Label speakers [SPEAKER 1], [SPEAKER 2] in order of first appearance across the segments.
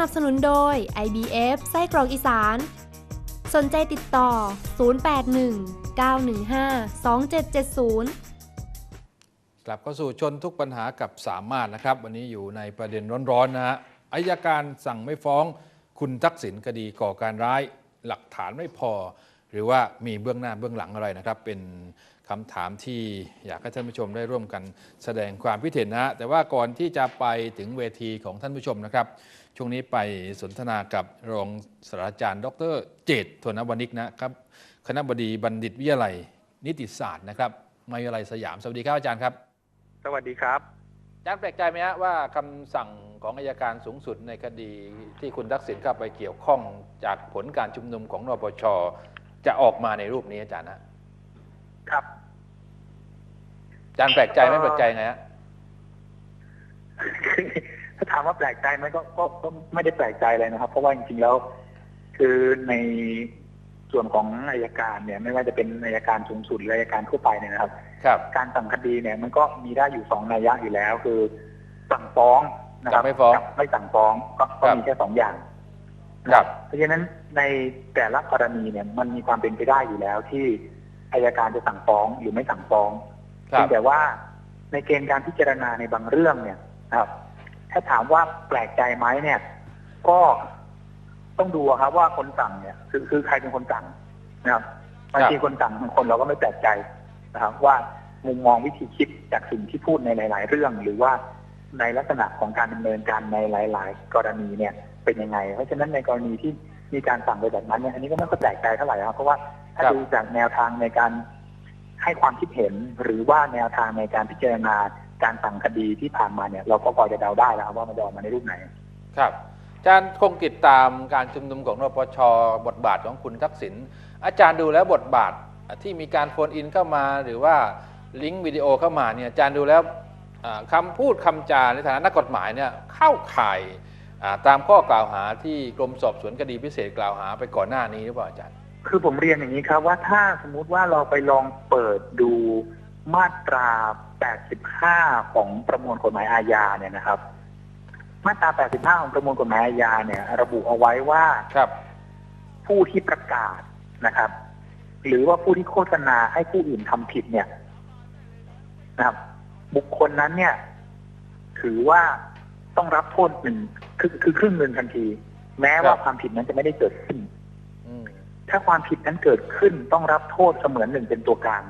[SPEAKER 1] นับสนุนโดย IBF ไส้กรอกอีสาน สนใจติดต่อ 081 915 2770
[SPEAKER 2] กลับเข้าสู่ชนทุกปัญหากับสามารถนะครับ วันนี้อยู่ในประเด็นร้อนๆนะฮะอายการสั่งไม่ฟ้องคุณทักษิณคดีก่อการร้ายหลักฐานไม่พอ หรือว่ามีเบื้องหน้าเบื้องหลังอะไรนะครับ เป็นคำถามที่อยากให้ท่านผู้ชมได้ร่วมกันแสดงความคิดเห็นนะฮะแต่ว่าก่อนที่จะไปถึงเวทีของท่านผู้ชมนะครับ ช่วงนี้ไปสนทนากับรองศาสตราจารย์ ดร เจตโทนวณิกนะครับ คณะบดีบัณฑิตวิทยาลัย นิติศาสตร์นะครับมหาวิทยาลัยสยาม สวัสดีครับอาจารย์ครับ
[SPEAKER 3] สวัสดีครับ
[SPEAKER 2] อาจารย์แปลกใจไหมฮะว่าคำสั่งของอายการสูงสุดในคดีที่คุณทักษิณเข้าไปเกี่ยวข้องจากผลการชุมนุมของนปชจะออกมาในรูปนี้อาจารย์นะครับอาจารย์แปลกใจไหม่แปลกใจไงฮะ
[SPEAKER 3] ถ้าถามว่าแปลกใจไหมก็ก็ก็ไม่ได้แปลกใจเลยนะครับ เพราะว่าจริงๆแล้ว คือในส่วนของอายการเนี่ย ไม่ว่าจะเป็นอายการสูงสุดหรืออายการทั่วไปเนี่ยนะครับ
[SPEAKER 2] ครับ
[SPEAKER 3] การสั่งคดีเนี่ยมันก็มีได้อยู่สองนัยยะอยู่แล้ว คือสั่งฟ้องนะครับ
[SPEAKER 2] กับไม่ฟ้อง
[SPEAKER 3] กับไม่สั่งฟ้องก็ก็
[SPEAKER 2] ครับ
[SPEAKER 3] มีแค่สองอย่าง
[SPEAKER 2] ครับ
[SPEAKER 3] เพราะฉะนั้นในแต่ละกรณีเนี่ย มันมีความเป็นไปได้อยู่แล้วที่อายการจะสั่งฟ้องหรือไม่สั่งฟ้อง
[SPEAKER 2] ครั
[SPEAKER 3] เพี
[SPEAKER 2] บ
[SPEAKER 3] ยงแต่ว่าในเกณฑ์การพิจารณาในบางเรื่องเนี่ยนะครับ ถ้าถามว่าแปลกใจไหมเนี่ย ก็ต้องดูอะครับว่าคนสั่งเนี่ยคือคือใครเป็นคนสั่งนะครับบางทีคนสั่งบางคนเราก็ไม่แปลกใจนะครับ ว่ามุมมองวิธีคิดจากสิ่งที่พูดในหลาย ๆ เรื่อง หรือว่าในลักษณะของการดำเนินการในหลาย ๆ กรณีเนี่ย เป็นยังไง เพราะฉะนั้นในกรณีที่มีการสั่งไปแบบนั้นเนี่ยอันนี้ก็ไม่ค่อยแปลกใจเท่าไหร่ครับเพราะว่าถ้า
[SPEAKER 2] ครับ
[SPEAKER 3] ดูจากแนวทางในการให้ความคิดเห็นหรือว่าแนวทางในการพิจารณา การสั่งคดีที่ผ่านมาเนี่ยเราก็พอจะเดาได้แล้วครับว่ามันจะออกมาในรูปไหน
[SPEAKER 2] ครับอาจารย์คงติดตามการชุมนุมของนปชบทบาทของคุณทักษิณอาจารย์ดูแล้วบทบาทที่มีการโฟนอินเข้ามา หรือว่าลิงก์วิดีโอเข้ามาเนี่ยอาจารย์ดูแล้วอ่าคำพูดคำจาในฐานะนักกฎหมายเนี่ยเข้าข่ายอ่าตามข้อกล่าวหาที่กรมสอบสวนคดีพิเศษกล่าวหาไปก่อนหน้านี้หรือเปล่าอาจารย์
[SPEAKER 3] คือผมเรียนอย่างนี้ครับว่าถ้าสมมุติว่าเราไปลองเปิดดู มาตรา 85 ของประมวลกฎหมายอาญาเนี่ยนะครับ มาตรา 85 ของประมวลกฎหมายอาญาเนี่ย ระบุเอาไว้ว่า
[SPEAKER 2] ครับ
[SPEAKER 3] ผู้ที่ประกาศนะครับ หรือว่าผู้ที่โฆษณาให้ผู้อื่นทำผิดเนี่ยนะครับ บุคคลนั้นเนี่ย ถือว่าต้องรับโทษหนึ่งคือคือครึ่งหนึ่งทันที แม้ว่า
[SPEAKER 2] ครับ
[SPEAKER 3] ความผิดนั้นจะไม่ได้เกิดขึ้น
[SPEAKER 2] อืม
[SPEAKER 3] ถ้าความผิดนั้นเกิดขึ้นต้องรับโทษเสมือนหนึ่งเป็นตัวกลาง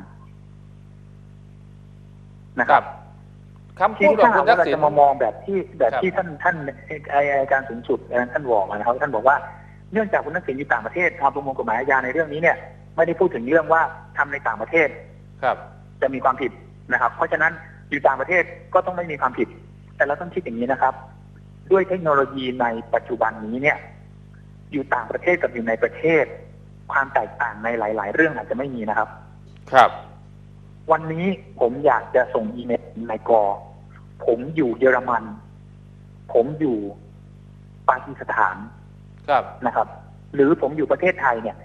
[SPEAKER 3] นะ
[SPEAKER 2] ค
[SPEAKER 3] ค
[SPEAKER 2] รั
[SPEAKER 3] รั
[SPEAKER 2] บบคำ
[SPEAKER 3] ที
[SPEAKER 2] พูด
[SPEAKER 3] นี้
[SPEAKER 2] ของ
[SPEAKER 3] ถ้า
[SPEAKER 2] คุ
[SPEAKER 3] หาก
[SPEAKER 2] ณทั
[SPEAKER 3] ว่ากเรา
[SPEAKER 2] ษิณ
[SPEAKER 3] จะมามองแบบที่แบบ
[SPEAKER 2] ครับ
[SPEAKER 3] ที่ท่านท่านอายการสูงสุดท่านบอกมานะครับ ท่านบอกว่าเนื่องจากคุณทักษิณอยู่ต่างประเทศตามประมวลกฎหมายอาญาในเรื่องนี้เนี่ย ไม่ได้พูดถึงเรื่องว่าทำในต่างประเทศ
[SPEAKER 2] ครับ
[SPEAKER 3] จะมีความผิดนะครับ เพราะฉะนั้นอยู่ต่างประเทศก็ต้องไม่มีความผิด แต่เราต้องคิดอย่างนี้นะครับ ด้วยเทคโนโลยีในปัจจุบันนี้เนี่ย อยู่ต่างประเทศกับอยู่ในประเทศ ความแตกต่างในหลาย ๆ เรื่องอาจจะไม่มีนะครับ
[SPEAKER 2] ครับ
[SPEAKER 3] วันนี้ผมอยากจะส่งอีเมลในกอ ผมอยู่เยอรมัน ผมอยู่ปากีสถาน
[SPEAKER 2] ครับ
[SPEAKER 3] นะครับ หรือผมอยู่ประเทศไทยเนี่ย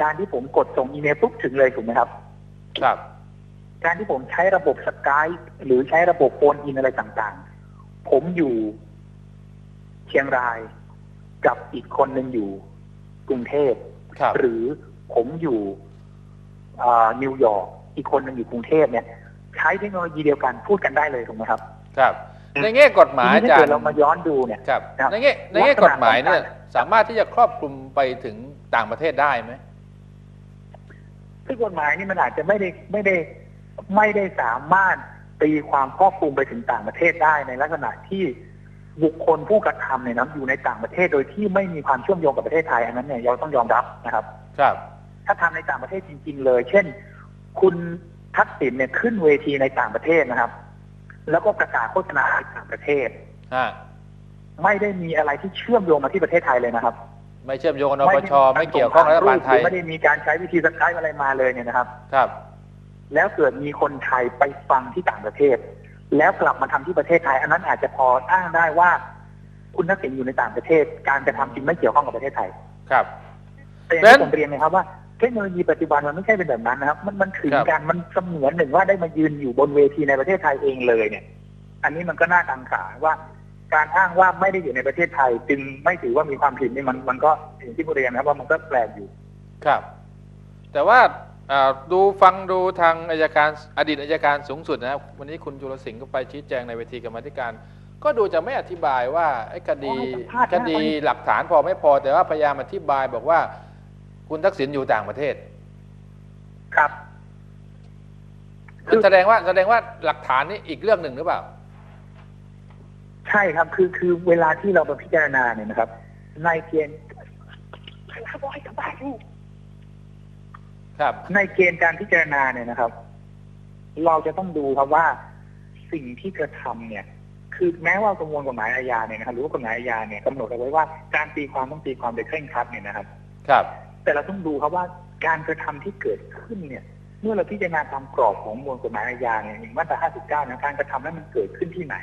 [SPEAKER 3] การที่ผมกดส่งอีเมลปุ๊บถึงเลยถูกไหมครับ
[SPEAKER 2] ครับ
[SPEAKER 3] การที่ผมใช้ระบบสกายหรือใช้ระบบโฟนอินอะไรต่างๆ ผมอยู่เชียงรายกับอีกคนหนึ่งอยู่กรุงเทพ
[SPEAKER 2] ครับ
[SPEAKER 3] หรือผมอยู่อ่านิวยอร์ก อีกคนหนึ่งอยู่กรุงเทพเนี่ย ใช้เทคโนโลยีเดียวกันพูดกันได้เลยถูกไหมครับ
[SPEAKER 2] ครับ ในแง่กฎหมาย
[SPEAKER 3] ที
[SPEAKER 2] อา
[SPEAKER 3] นี้
[SPEAKER 2] จา
[SPEAKER 3] ถ้ารเกิด
[SPEAKER 2] ย์
[SPEAKER 3] เรามาย้อนดูเนี่ย
[SPEAKER 2] ครับ
[SPEAKER 3] ครับ
[SPEAKER 2] ในแง่ในแง่
[SPEAKER 3] ลักษณะ
[SPEAKER 2] กฎหมายเนี่ย
[SPEAKER 3] ของการ
[SPEAKER 2] สามารถที่จะครอบคลุมไปถึงต่างประเทศได้ไหม
[SPEAKER 3] ซึ่งกฎหมายนี่มันอาจจะไม่ได้ไม่ได้ไม่ได้สามารถตีความครอบคลุมไปถึงต่างประเทศได้ในลักษณะที่บุคคลผู้กระทำเนี่ยนะอยู่ในต่างประเทศโดยที่ไม่มีความเชื่อมโยงกับประเทศไทยอันนั้นเนี่ยเราต้องยอมรับนะครับ
[SPEAKER 2] ครับ
[SPEAKER 3] ถ้าทำในต่างประเทศจริง ๆ เลย เช่น คุณทักษิณเนี่ยขึ้นเวทีในต่างประเทศนะครับ แล้วก็ประกาศโฆษณาในต่างประเทศ
[SPEAKER 2] ฮะ
[SPEAKER 3] ไม่ได้มีอะไรที่เชื่อมโยงมาที่ประเทศไทยเลยนะครับ
[SPEAKER 2] ไม่เชื่อมโยงกับนป
[SPEAKER 3] ด้
[SPEAKER 2] ชไม่เกี่ยวข้องรัฐบาลไทย
[SPEAKER 3] ไม่ได้มีการใช้วิธีสกายอะไรมาเลยเนี่ยนะครับ
[SPEAKER 2] ครับ
[SPEAKER 3] แล้วเกิดมีคนไทยไปฟังที่ต่างประเทศ แล้วกลับมาทำที่ประเทศไทย อันนั้นอาจจะพออ้างได้ว่า คุณทักษิณอยู่ในต่างประเทศ การกระทำจริงไม่เกี่ยวข้องกับประเทศไทย
[SPEAKER 2] ครับ
[SPEAKER 3] แต่อย่าง
[SPEAKER 2] เพราะฉะนั้
[SPEAKER 3] ที่
[SPEAKER 2] น
[SPEAKER 3] ผมเรียนนะครับว่า เทคโนโลยีปัจจุบันมันไม่ใช่เป็นแบบนั้นนะครับ มันมันถึง
[SPEAKER 2] ครับ
[SPEAKER 3] กันมันเสมือนหนึ่งว่าได้มายืนอยู่บนเวทีในประเทศไทยเองเลยเนี่ย อันนี้มันก็น่ากังขาว่าการอ้างว่าไม่ได้อยู่ในประเทศไทย จึงไม่ถือว่ามีความผิดนี่มันมันก็อย่างที่ผมเรียนนะครับว่ามันก็แปลกอยู่
[SPEAKER 2] ครับ แต่ว่าอ่าดูฟังดูทางอายการอดีตอายการสูงสุดนะครับวันนี้คุณจุลสิงห์ก็ไปชี้แจงในเวทีกรรมาธิการ ก็ดูจะไม่อธิบายว่าไอ้คดี
[SPEAKER 3] อ๋อให้สัมภาษณ์นะ
[SPEAKER 2] คดีหลักฐานพอไม่พอแต่ว่าพยายามอธิบายบอกว่า คุณทักษิณอยู่ต่างประเทศ
[SPEAKER 3] ครับคือ
[SPEAKER 2] แสดงว่าแสดงว่าหลักฐานนี่อีกเรื่องหนึ่งหรือเปล่า
[SPEAKER 3] ใช่ครับ คือคือเวลาที่เราไปพิจารณาเนี่ยนะครับในเกณฑ์
[SPEAKER 2] ครับ
[SPEAKER 3] ในเกณฑ์การพิจารณาเนี่ยนะครับ เราจะต้องดูครับว่าสิ่งที่กระทำเนี่ย คือแม้ว่าประมวลกฎหมายอาญาเนี่ยนะครับหรือว่ากฎหมายอาญาเนี่ยกำหนดเอาไว้ว่าการตีความต้องตีความโดยเคร่งครัดเนี่ยนะครับ
[SPEAKER 2] ครับ
[SPEAKER 3] แต่เราต้องดูครับว่าการกระทำที่เกิดขึ้นเนี่ย เมื่อเราพิจารณาตามกรอบของมวลกฎหมายอาญาเนี่ยอย่างมาตรา59นะการกระทำนั้นมันเกิดขึ้นที่ไหน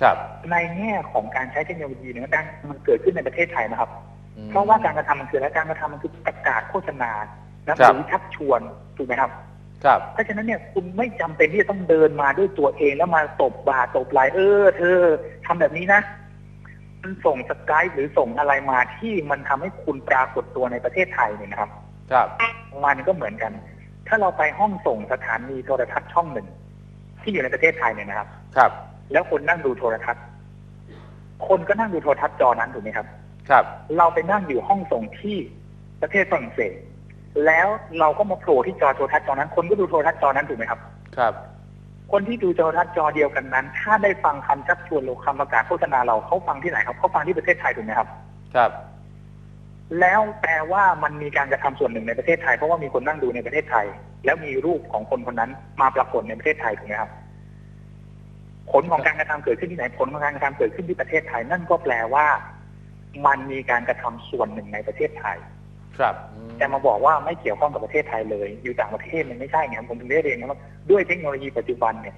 [SPEAKER 2] ครับ
[SPEAKER 3] ในแง่ของการใช้เทคโนโลยีเนี่ยการมันเกิดขึ้นในประเทศไทยนะครับ
[SPEAKER 2] อืม
[SPEAKER 3] เพราะว่าการกระทำมันคืออะไรการกระทำมันคือประกาศโฆษณานะ
[SPEAKER 2] ครั
[SPEAKER 3] ห
[SPEAKER 2] บ
[SPEAKER 3] รือชักชวนถูกไหมครับ
[SPEAKER 2] ครับ
[SPEAKER 3] เพราะฉะนั้นเนี่ยคุณไม่จำเป็นที่จะต้องเดินมาด้วยตัวเองแล้วมาตบบ่าตบไหลเออ เธอทำแบบนี้นะ มันส่งสกายหรือส่งอะไรมาที่มันทำให้คุณปรากฏตัวในประเทศไทยเนี่ยนะครับ
[SPEAKER 2] ครับ
[SPEAKER 3] มันก็เหมือนกัน ถ้าเราไปห้องส่งสถานีโทรทัศน์ช่องหนึ่ง ที่อยู่ในประเทศไทยเนี่ยนะครับ
[SPEAKER 2] ครับ
[SPEAKER 3] แล้วคนนั่งดูโทรทัศน์ คนก็นั่งดูโทรทัศน์จอนั้นถูกไหมครับ
[SPEAKER 2] ครับ
[SPEAKER 3] เราไปนั่งอยู่ห้องส่งที่ประเทศฝรั่งเศสแล้วเราก็มาโผล่ที่จอโทรทัศน์จอนั้น คนก็ดูโทรทัศน์จอนั้นถูกไหมครับ
[SPEAKER 2] ครับ
[SPEAKER 3] คนที่ดูโทรทัศน์จอเดียวกันนั้น ถ้าได้ฟังคำชักชวนหรือคำประกาศโฆษณาเราเขาฟังที่ไหนครับเขาฟังที่ประเทศไทยถูกไหมครับ
[SPEAKER 2] ครับ
[SPEAKER 3] แล้วแปลว่ามันมีการกระทำส่วนหนึ่งในประเทศไทยเพราะว่ามีคนนั่งดูในประเทศไทย แล้วมีรูปของคนคนนั้นมาปรากฏในประเทศไทยถูกไหมครับ ผลของการกระทำเกิดขึ้นที่ไหนผลของการกระทำเกิดขึ้นที่ประเทศไทย นั่นก็แปลว่า มันมีการกระทำส่วนหนึ่งในประเทศไทย
[SPEAKER 2] ครับอืม
[SPEAKER 3] แต่มาบอกว่าไม่เกี่ยวข้องกับประเทศไทยเลย อยู่ต่างประเทศมันไม่ใช่ไงผมถึงได้เรียนนะว่าด้วยเทคโนโลยีปัจจุบันเนี่ย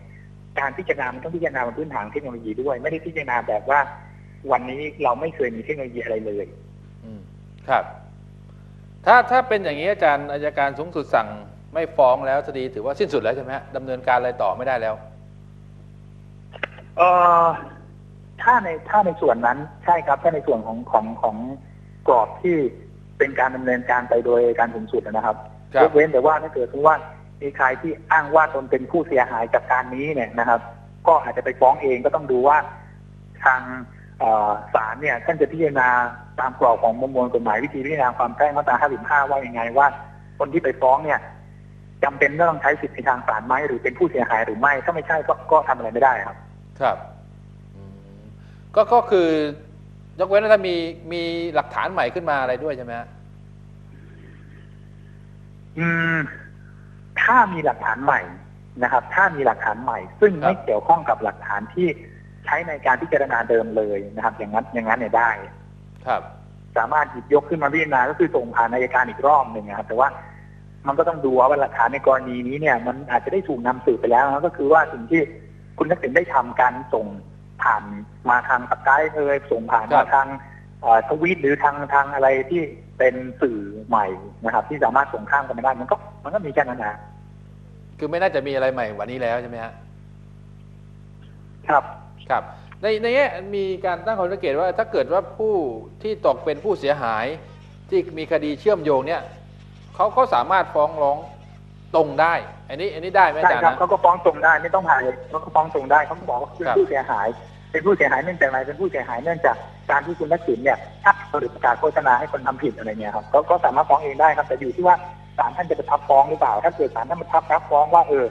[SPEAKER 3] การพิจารณามันต้องพิจารณาบนพื้นฐานเทคโนโลยีด้วย ไม่ได้พิจารณาแบบว่า วันนี้เราไม่เคยมีเทคโนโลยีอะไรเลย
[SPEAKER 2] อืมครับ ถ้าถ้าเป็นอย่างนี้อาจารย์อายการสูงสุดสั่งไม่ฟ้องแล้วคดีถือว่าสิ้นสุดแล้วใช่ไหมฮะดำเนินการอะไรต่อไม่ได้แล้ว
[SPEAKER 3] เอ่อถ้าในถ้าในส่วนนั้นใช่ครับถ้าในส่วนของของของกรอบที่ เป็นการดำเนินการไปโดยการสูงสุดนะครับ
[SPEAKER 2] ครับ
[SPEAKER 3] ยกเว้นแต่ว่าถ้าเกิดสมมติว่ามีใครที่อ้างว่าตนเป็นผู้เสียหายจากการนี้เนี่ยนะครับ ก็อาจจะไปฟ้องเองก็ต้องดูว่าทางเอ่อศาลเนี่ยท่านจะพิจารณาตามกรอบของประมวลกฎหมายวิธีพิจารณาความแพ่งมาตรา 55 ว่ายังไงว่า คนที่ไปฟ้องเนี่ยจำเป็นต้องใช้สิทธิในทางศาลไหมหรือเป็นผู้เสียหายหรือไม่ ถ้าไม่ใช่ก็ก็ทำอะไรไม่ได้ครับ
[SPEAKER 2] ครับอืมก็ก็คือ ยกเว้นว่าถ้ามีมีหลักฐานใหม่ขึ้นมาอะไรด้วยใช่ไหมฮะ
[SPEAKER 3] อืม ถ้ามีหลักฐานใหม่นะครับ ถ้ามีหลักฐานใหม่ ซึ่งไม่เกี่ยวข้องกับหลักฐานที่ใช้ในการพิจารณาเดิมเลยนะครับ อย่างนั้นอย่างนั้นเนี่ยได้
[SPEAKER 2] ครับ
[SPEAKER 3] สามารถหยิบยกขึ้นมาพิจารณาก็คือส่งผ่านอัยการอีกรอบหนึ่งนะครับแต่ว่ามันก็ต้องดูว่าหลักฐานในกรณีนี้เนี่ย มันอาจจะได้ถูกนำสืบไปแล้วนะก็คือว่าสิ่งที่คุณทักษิณได้ทำการส่ง ผ่านมาทางสกายเอยส่งผ่าน
[SPEAKER 2] ครั
[SPEAKER 3] มา
[SPEAKER 2] บ
[SPEAKER 3] ทางเอ่อทวีตหรือทางทางอะไรที่เป็นสื่อใหม่นะครับ ที่สามารถส่งข้ามกันมาได้มันก็มันก็มีแค่นั้นนะ
[SPEAKER 2] คือไม่น่าจะมีอะไรใหม่กวันนี้แล้วใช่ไหมฮะ
[SPEAKER 3] ครับ
[SPEAKER 2] ครับ ในในแง่มีการตั้งข้อสังเกตว่าถ้าเกิดว่าผู้ที่ตกเป็นผู้เสียหาย ที่มีคดีเชื่อมโยงเนี่ยเขาก็สามารถฟ้องร้องตรงได้ อันนี้อันนี้ได้ไหมอา
[SPEAKER 3] ใช่
[SPEAKER 2] จารย์
[SPEAKER 3] ครับ
[SPEAKER 2] นะ
[SPEAKER 3] เขาก็ฟ้องตรงได้ไม่ต้องผ่านเลยเขาก็ฟ้องตรงได้เขาก็บอกว่าเป็น
[SPEAKER 2] ครับ
[SPEAKER 3] ผู้เสียหาย เป็นผู้เสียหายเนื่องจากอะไรเป็นผู้เสียหายเนื่องจากการที่คุณทักษิณเนี่ยชักหรือประกาศโฆษณาให้คนทำผิดอะไรเงี้ยครับเขาก็สามารถฟ้องเองได้ครับ แต่อยู่ที่ว่าศาลท่านจะประทับฟ้องหรือเปล่า ถ้าเกิดศาลท่านประทับรับฟ้องว่าเออ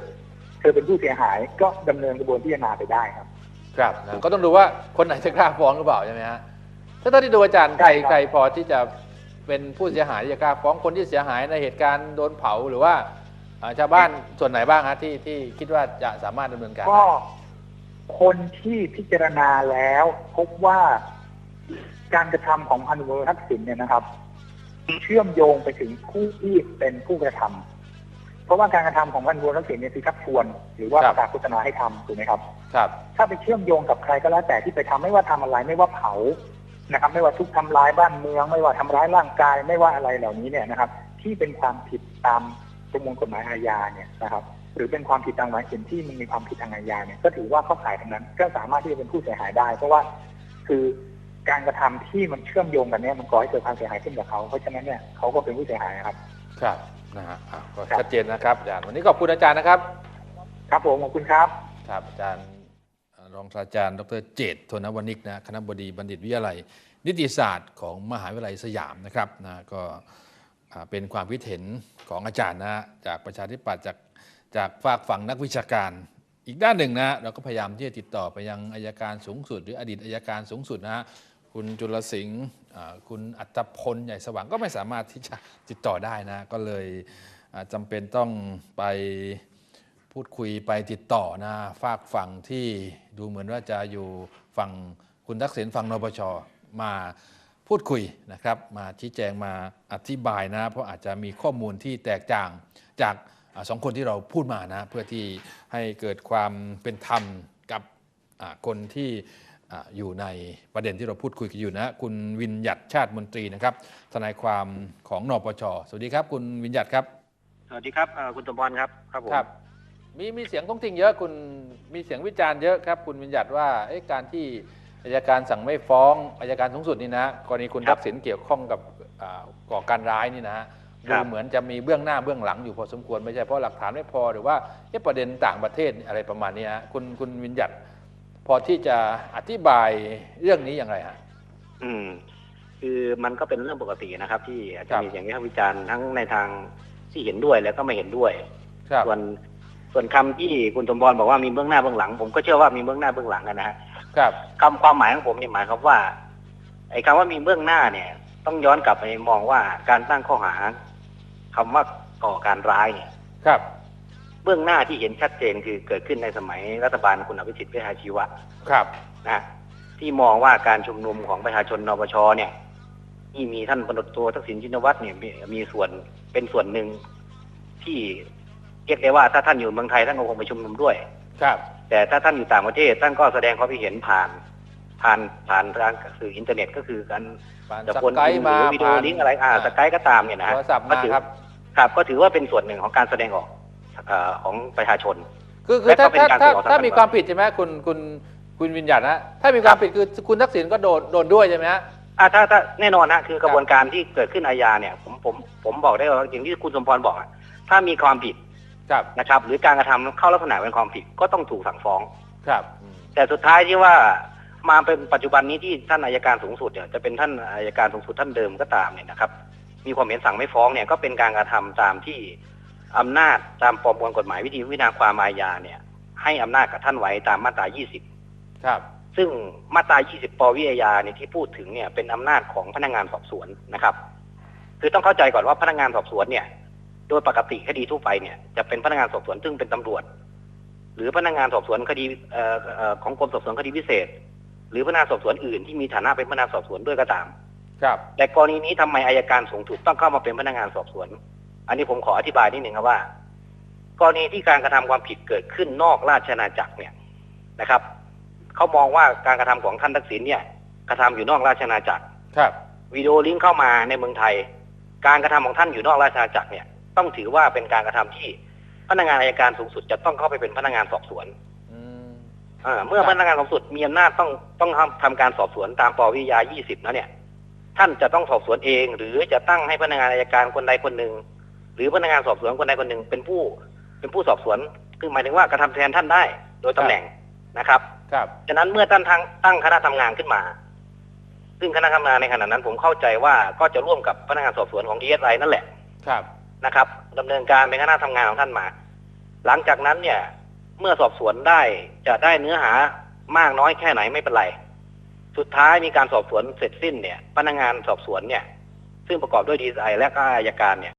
[SPEAKER 3] เธอเป็นผู้เสียหายก็ดำเนินกระบวนพิจารณาไปได้ครับ
[SPEAKER 2] ครับนะก็ต้องดูว่าคนไหนจะกล้าฟ้องหรือเปล่าใช่ไหมฮะถ้าเท่าที่ดูอาจารย์ใคร
[SPEAKER 3] ใช่ครับ
[SPEAKER 2] ใครพอที่จะเป็นผู้เสียหายที่จะกล้าฟ้องคนที่เสียหายในเหตุการณ์โดนเผาหรือว่าเอ่อชาวบ้านส่วนไหนบ้างฮะที่ที่คิดว่าจะสามารถดำเนินการ
[SPEAKER 3] ก็คนที่พิจารณาแล้วพบว่าการกระทำของพันธุ์ตำรวจทักษิณเนี่ยนะครับ เชื่อมโยงไปถึงผู้ที่เป็นผู้กระทำเพราะว่าการกระทำของพันธุ์ตำรวจทักษิณเนี่ยคือชักชวน หรือว่าประกาศโฆษณาให้ทำถูกไหมครับ
[SPEAKER 2] ครับ
[SPEAKER 3] ถ้าไปเชื่อมโยงกับใครก็แล้วแต่ที่ไปทำไม่ว่าทำอะไรไม่ว่าเผานะครับ ไม่ว่าทุกข์ทำร้ายบ้านเมือง ไม่ว่าทำร้ายร่างกายไม่ว่าอะไรเหล่านี้เนี่ยนะครับ ที่เป็นความผิดตาม ประมวลกฎหมายอาญาเนี่ยนะครับหรือเป็นความผิดทางหมายเห็นที่มันมีความผิดทางอาญาเนี่ยก็ถือว่าเข้าข่ายทั้งนั้น ก็สามารถที่จะเป็นผู้เสียหายได้ เพราะว่าคือการกระทำที่มันเชื่อมโยงกันเนี่ยมันก่อให้เกิดความเสียหายขึ้นกับเขาเพราะฉะนั้นเนี่ยเขาก็เป็นผู้เสียหายครับ
[SPEAKER 2] ครับนะฮะอะก็
[SPEAKER 3] ครับ
[SPEAKER 2] ชัดเจนนะครับอาจารย์วันนี้ขอบคุณอาจารย์นะครับ
[SPEAKER 3] ครับผมขอบคุณครับ
[SPEAKER 2] ครับอาจารย์เอ่อรองศาสตราจารย์ ดรเจตโทนวณิกนะคณะบดีบัณฑิตวิทยาลัย นิติศาสตร์ของมหาวิทยาลัยสยามนะครับนะก็อ่า เป็นความคิดเห็นของอาจารย์นะจากประชาธิปัตย์จากจากฝากฝั่งนักวิชาการ อีกด้านหนึ่งนะเราก็พยายามที่จะติดต่อไปยังอายการสูงสุด หรืออดีตอายการสูงสุดนะคุณจุลสิงห์คุณอัตพลใหญ่สว่างก็ไม่สามารถที่จะติดต่อได้นะ ก็เลยอ่าจำเป็นต้องไปพูดคุยไปติดต่อนะฝากฝั่งที่ดูเหมือนว่าจะอยู่ฝั่งคุณทักษิณฝั่งนปชมา พูดคุยนะครับมาชี้แจงมาอธิบายนะ เพราะอาจจะมีข้อมูลที่แตกต่างจากอาสองคนที่เราพูดมานะ เพื่อที่ให้เกิดความเป็นธรรมกับอ่าคนที่อ่าอยู่ในประเด็นที่เราพูดคุยกันอยู่นะ คุณวินยัตชาติมนตรีนะครับทนายความของนปชสวัสดีครับ คุณวินยัตครับ
[SPEAKER 4] สวัสดีครับเอ่อคุณสมพรครับครับผม
[SPEAKER 2] ครับมีมีเสียงท้องทิ้งเยอะคุณมีเสียงวิจารณ์เยอะครับ คุณวิญญัติว่าเอ๊ะการที่ อายการสั่งไม่ฟ้องอายการสูงสุดนี่นะกรณีคุณ
[SPEAKER 4] ครั
[SPEAKER 2] ทั
[SPEAKER 4] บ
[SPEAKER 2] กษิณเกี่ยวข้องกับอ่าก่อการร้ายนี่นะฮะ
[SPEAKER 4] ครั
[SPEAKER 2] ดู
[SPEAKER 4] บ
[SPEAKER 2] เหมือนจะมีเบื้องหน้าเบื้องหลังอยู่พอสมควรไม่ใช่เพราะหลักฐานไม่พอหรือว่าเอ๊ะประเด็นต่างประเทศอะไรประมาณนี้ฮะคุณคุณวิญญัติพอที่จะอธิบายเรื่องนี้อย่างไรฮะ
[SPEAKER 4] อืม คือมันก็เป็นเรื่องปกตินะครับ ที่อาจ
[SPEAKER 2] ค
[SPEAKER 4] จะ
[SPEAKER 2] รับ
[SPEAKER 4] มีเสียงวิพากษ์วิจารณ์ทั้งในทางที่เห็นด้วยแล้วก็ไม่เห็นด้วย
[SPEAKER 2] ครับ
[SPEAKER 4] ส่วนส่วนคำที่คุณสมพรบอกว่ามีเบื้องหน้าเบื้องหลัง ผมก็เชื่อว่ามีเบื้องหน้าเบื้องหลังกันนะฮะ
[SPEAKER 2] ครับ
[SPEAKER 4] คำความหมายของผมเนี่ยหมายความว่า ไอ้คำว่ามีเบื้องหน้าเนี่ย ต้องย้อนกลับไปมองว่าการตั้งข้อหาคำว่าก่อการร้ายเนี่ย
[SPEAKER 2] ครับ
[SPEAKER 4] เบื้องหน้าที่เห็นชัดเจนคือเกิดขึ้นในสมัยรัฐบาลคุณอภิสิทธิ์เวชชาชีวะ
[SPEAKER 2] ครับ
[SPEAKER 4] นะที่มองว่าการชุมนุมของประชาชนนปชเนี่ยที่มีท่านพลตำรวจโททักษิณชินวัตรเนี่ยมีมีส่วนเป็นส่วนหนึ่งที่เรียกได้ว่าถ้าท่านอยู่เมืองไทยท่านก็คงไปชุมนุมด้วย
[SPEAKER 2] ครับ
[SPEAKER 4] แต่ถ้าท่านอยู่ต่างประเทศท่านก็แสดงความคิดเห็นผ่านผ่านผ่านทางสื่ออินเทอร์เน็ตก็คือการ
[SPEAKER 2] ผ่าน
[SPEAKER 4] จะ
[SPEAKER 2] ส
[SPEAKER 4] คน
[SPEAKER 2] กาย
[SPEAKER 4] ห
[SPEAKER 2] มา
[SPEAKER 4] รือวิดีโอ
[SPEAKER 2] ผ่าน
[SPEAKER 4] ลิงก์อะไรอ่าสกายก็ตามเนี่ยนะฮะ
[SPEAKER 2] โทรศัพท์
[SPEAKER 4] ก็
[SPEAKER 2] มา
[SPEAKER 4] ถือ
[SPEAKER 2] ครับ
[SPEAKER 4] ครับก็ถือว่าเป็นส่วนหนึ่งของการแสดงออกเอ่อของประชาชน
[SPEAKER 2] คือคือ
[SPEAKER 4] และก็
[SPEAKER 2] ถ้า
[SPEAKER 4] เป็น
[SPEAKER 2] ถ้า
[SPEAKER 4] การ
[SPEAKER 2] ถ้า
[SPEAKER 4] สื่อออกทาง
[SPEAKER 2] ถ้า
[SPEAKER 4] การ
[SPEAKER 2] มีความผิดใช่ไหมคุณคุณคุณวิญญาณนะถ้ามีความผิดคือคุณทักษิณก็โดนโดนด้วยใช่ไหมฮะ
[SPEAKER 4] อ่าถ้าถ้าแน่นอนนะคือกระบวนการที่เกิดขึ้นอาญาเนี่ย ผมผมผมบอกได้ว่าอย่างที่คุณสมพรบอกอะถ้ามีความผิด
[SPEAKER 2] ครับ
[SPEAKER 4] นะครับ หรือการกระทำเข้าลักษณะเป็นความผิดก็ต้องถูกสั่งฟ้อง
[SPEAKER 2] ครับอืม
[SPEAKER 4] แต่สุดท้ายที่ว่ามาเป็นปัจจุบันนี้ที่ท่านอายการสูงสุดเนี่ยจะเป็นท่านอายการสูงสุดท่านเดิมก็ตามเนี่ยนะครับ มีความเห็นสั่งไม่ฟ้องเนี่ยก็เป็นการกระทำตามที่อำนาจตามประมวลกฎหมายวิธีวินาความอาญาเนี่ย ให้อำนาจกับท่านไว้ตามมาตรา 20
[SPEAKER 2] ครับ
[SPEAKER 4] ซึ่งมาตรา 20 ปวิทยาเนี่ยที่พูดถึงเนี่ยเป็นอำนาจของพนักงานสอบสวนนะครับ คือต้องเข้าใจก่อนว่าพนักงานสอบสวนเนี่ย โดยปกติคดีทั่วไปเนี่ยจะเป็นพนักงานสอบสวนซึ่งเป็นตำรวจ หรือพนักงานสอบสวนคดีเอ่อเอ่อของกรมสอบสวนคดีพิเศษ หรือพนักงานสอบสวนอื่นที่มีฐานะเป็นพนักงานสอบสวนด้วยก็ตาม
[SPEAKER 2] ครับ
[SPEAKER 4] แต่กรณีนี้ทำไมอายการสูงสุดต้องเข้ามาเป็นพนักงานสอบสวน อันนี้ผมขออธิบายนิดหนึ่งครับว่า กรณีที่การกระทำความผิดเกิดขึ้นนอกราชอาณาจักรเนี่ยนะครับเขามองว่าการกระทำของท่านทักษิณเนี่ย กระทำอยู่นอกราชอาณาจักร
[SPEAKER 2] ครับ
[SPEAKER 4] วิดีโอลิงก์เข้ามาในเมืองไทย การกระทำของท่านอยู่นอกราชอาณาจักรเนี่ย ต้องถือว่าเป็นการกระทำที่พนักงานอายการสูงสุดจะต้องเข้าไปเป็นพนักงานสอบสวน
[SPEAKER 2] อืม
[SPEAKER 4] อ่าเมื่อ
[SPEAKER 2] ครับ
[SPEAKER 4] พนักงานสอบสวนมีอำนาจต้องต้องทำทำการสอบสวนตามปวิทยา 20แล้วเนี่ย ท่านจะต้องสอบสวนเอง หรือจะตั้งให้พนักงานอายการคนใดคนหนึ่ง หรือพนักงานสอบสวนคนใดคนหนึ่ง เป็นผู้ เป็นผู้สอบสวน คือหมายถึงว่ากระทำแทนท่านได้ โดยตำแหน่งนะครับ
[SPEAKER 2] ครับ
[SPEAKER 4] ฉะนั้นเมื่อท่านตั้งตั้งคณะทำงานขึ้นมา ซึ่งคณะทำงานในขณะนั้น ผมเข้าใจว่าก็จะร่วมกับพนักงานสอบสวนของดีเอสไอนั่นแหละ
[SPEAKER 2] ครับ
[SPEAKER 4] นะครับดำเนินการเป็นคณะทำงานของท่านมา หลังจากนั้นเนี่ย เมื่อสอบสวนได้จะได้เนื้อหามากน้อยแค่ไหนไม่เป็นไร สุดท้ายมีการสอบสวนเสร็จสิ้นเนี่ย พนักงานสอบสวนเนี่ย ซึ่งประกอบด้วยดีไอและก็อายการเนี่ย